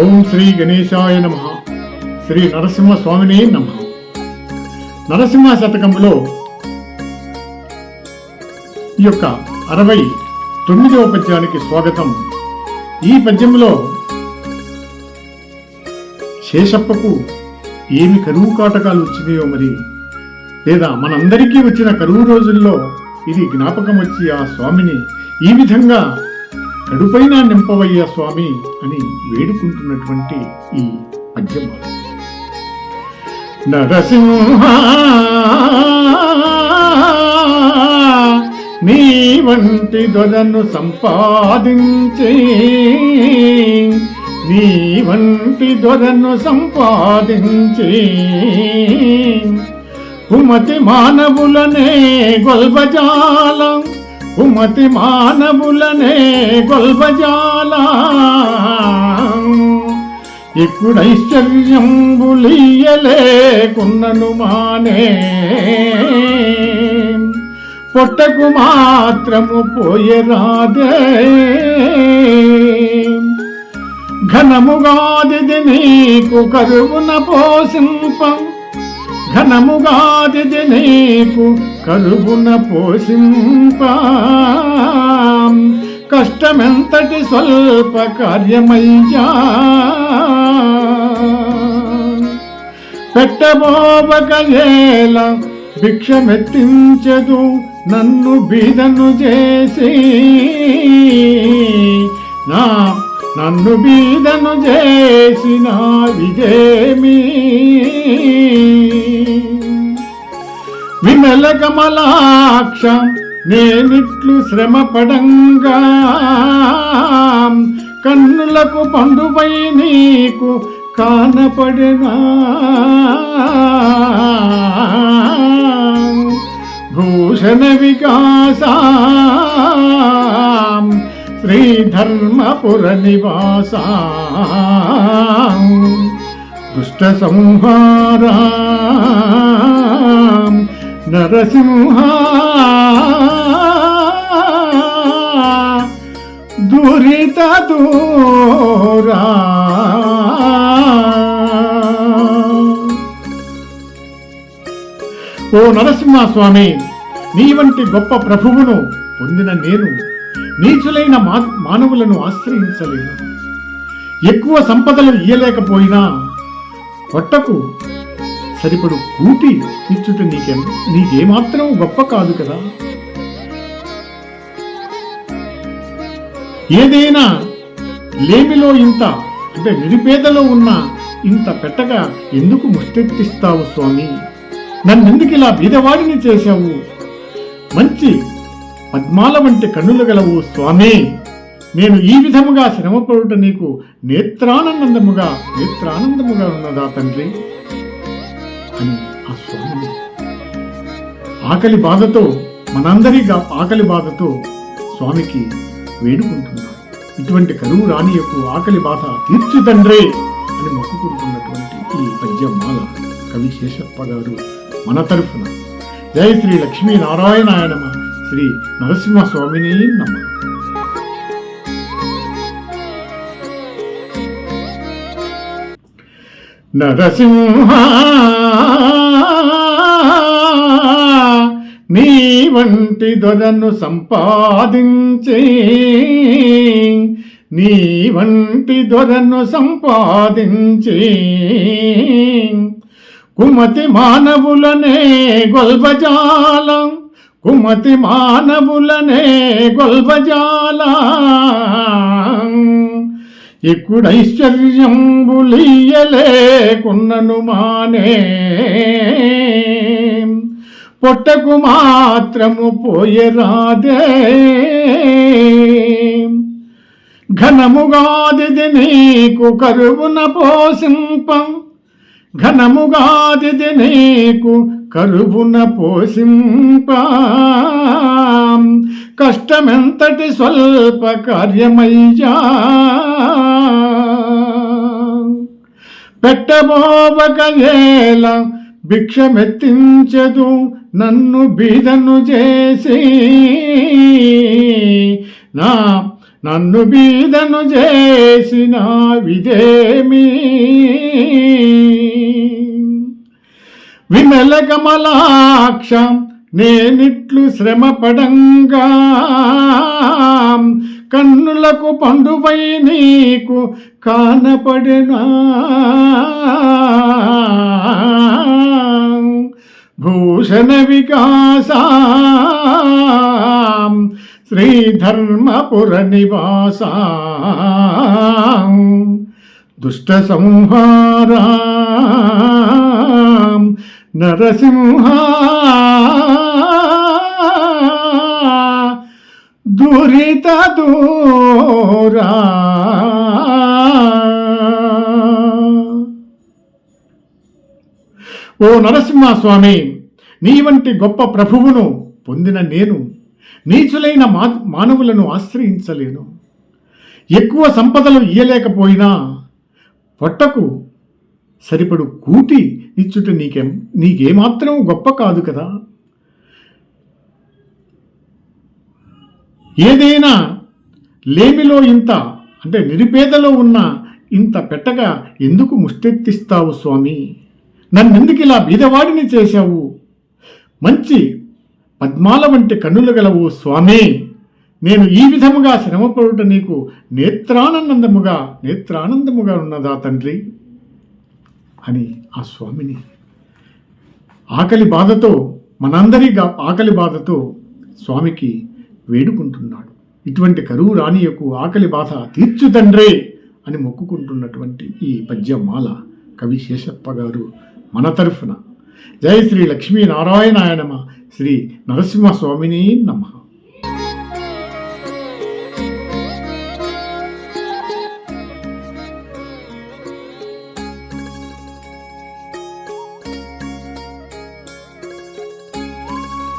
ఓం శ్రీ గణేశాయ నమ. శ్రీ నరసింహ స్వామిని నమ. నరసింహ శతకంలో ఈ యొక్క అరవై తొమ్మిదవ పద్యానికి స్వాగతం. ఈ పద్యంలో శేషప్పకు ఏమి కరువు కాటకాలు వచ్చినాయో మరి లేదా మనందరికీ వచ్చిన కరువు రోజుల్లో ఇది జ్ఞాపకం వచ్చి ఆ స్వామిని ఈ విధంగా కడుపైన నింపవయ్య స్వామి అని వేడుకుంటున్నటువంటి ఈ పద్యం నరసింహ నీ వంటి దొరను సంపాదించే నీ వంటి దొరను సంపాదించే కుమతి మానవులనే గొల్బజాలం ఉమతి మానవులనే గొల్బజాల ఇప్పుడైశ్వర్యంబులియలేకున్నను మానే. పొట్టకు మాత్రము పోయరాదే. ఘనముగాది నీకు కరువున పోసింపం. ఘనముగాది నీకు కరువున పోషింప. కష్టమెంతటి స్వల్ప కార్యమయ్యా. పెట్టబోబగేల భిక్షమెత్తించదు నన్ను బీదను చేసి. నా నన్ను బీదను చేసిన విజేమీ విమల కమలాక్ష నేనిట్లు శ్రమ పడంగా కన్నులకు పండుపై నీకు కానపడినా. భూషణ వికాస శ్రీధర్మపుర నివాస దుష్ట సంహారా నరసింహ దురిత దూరా. ఓ నరసింహ స్వామి నీ వంటి గొప్ప ప్రభువును పొందిన నేను నీచులైన మా మానవులను ఆశ్రయించలేను. ఎక్కువ సంపదలు ఇయ్యలేకపోయినా పొట్టకు సరిపడు కూటి ఇచ్చుట నీకే నీకేమాత్రం గొప్ప కాదు కదా. ఏదైనా లేమిలో ఇంత అంటే నిరుపేదలో ఉన్న ఇంత పెట్టగా ఎందుకు ముష్టెత్తిస్తావు స్వామి? నన్నెందుకు ఇలా బీదవాడిని చేశావు? మంచి పద్మాల వంటి కన్నులు గలవు స్వామి. నేను ఈ విధముగా శ్రమపడుట నీకు నేత్రానందముగా నేత్రానందముగా ఉన్నదా తండ్రి? అని ఆ స్వామి ఆకలి బాధతో మనందరిగా ఆకలి బాధతో స్వామికి వేడుకుంటున్నాం ఇటువంటి కరువు రానియకు ఆకలి బాధ తీర్చుదండ్రే అని మొక్కుకుంటున్నటువంటి ఈ పద్యమాల కవి శేషప్ప గారు మన తరఫున. జయ శ్రీ లక్ష్మీ నారాయణాయనమ శ్రీ నరసింహ స్వామిని నమ. నరసింహ నీ వంటి దొరను సంపాదించే నీ వంటి దొరను సంపాదించే. కుమతి మానవులనే గొల్బజాలం కుమతి మానవులనే గొల్బజాలం. ఇప్పుడైశ్వర్యంబులియలేకున్నను మానే. పొట్టకు మాత్రము పోయరాదే ఘనముగాది నీకు కరువున పోసింపం. ఘనముగాది నీకు కరువున పోసింప. కష్టమెంతటి స్వల్ప కార్యమయ్యా. పెట్టబోవక ఏల భిక్షమెత్తించదు నన్ను బీదను చేసి. నా నన్ను బీదను చేసిన విదేమి విమల నేనిట్లు శ్రమపడంగా. కన్నులకు పండుపై నీకు కానపడెనా. భూషణ వికాస శ్రీధర్మపుర నివాస దుష్ట సంహారా నరసింహ దురిత దూరా. ఓ నరసింహస్వామి నీ వంటి గొప్ప ప్రభువును పొందిన నేను నీచులైన మా మానవులను ఆశ్రయించలేను. ఎక్కువ సంపదలు ఇయ్యలేకపోయినా పొట్టకు సరిపడు కూటి ఇచ్చుట నీకేం నీకేమాత్రం గొప్ప కాదు కదా? ఏదైనా లేమిలో ఇంత అంటే నిరుపేదలో ఉన్న ఇంత పెట్టగా ఎందుకు ముష్టెత్తిస్తావు స్వామి? నన్నెందుకు ఇలా బీదవాడిని చేశావు? మంచి పద్మాల వంటి కన్నులు గలవు స్వామి. నేను ఈ విధముగా శ్రమపడుట నీకు నేత్రానందముగా నేత్రానందముగా ఉన్నదా తండ్రి? అని ఆ స్వామిని ఆకలి బాధతో మనందరిగా ఆకలి బాధతో స్వామికి వేడుకుంటున్నాడు. ఇటువంటి కరువు రానియకు ఆకలి బాధ తీర్చు తండ్రే అని మొక్కుకుంటున్నటువంటి ఈ పద్యమాల కవి శేషప్ప గారు మన తరఫున. జయ శ్రీ లక్ష్మీనారాయణాయనమ శ్రీ నరసింహస్వామిని నమః.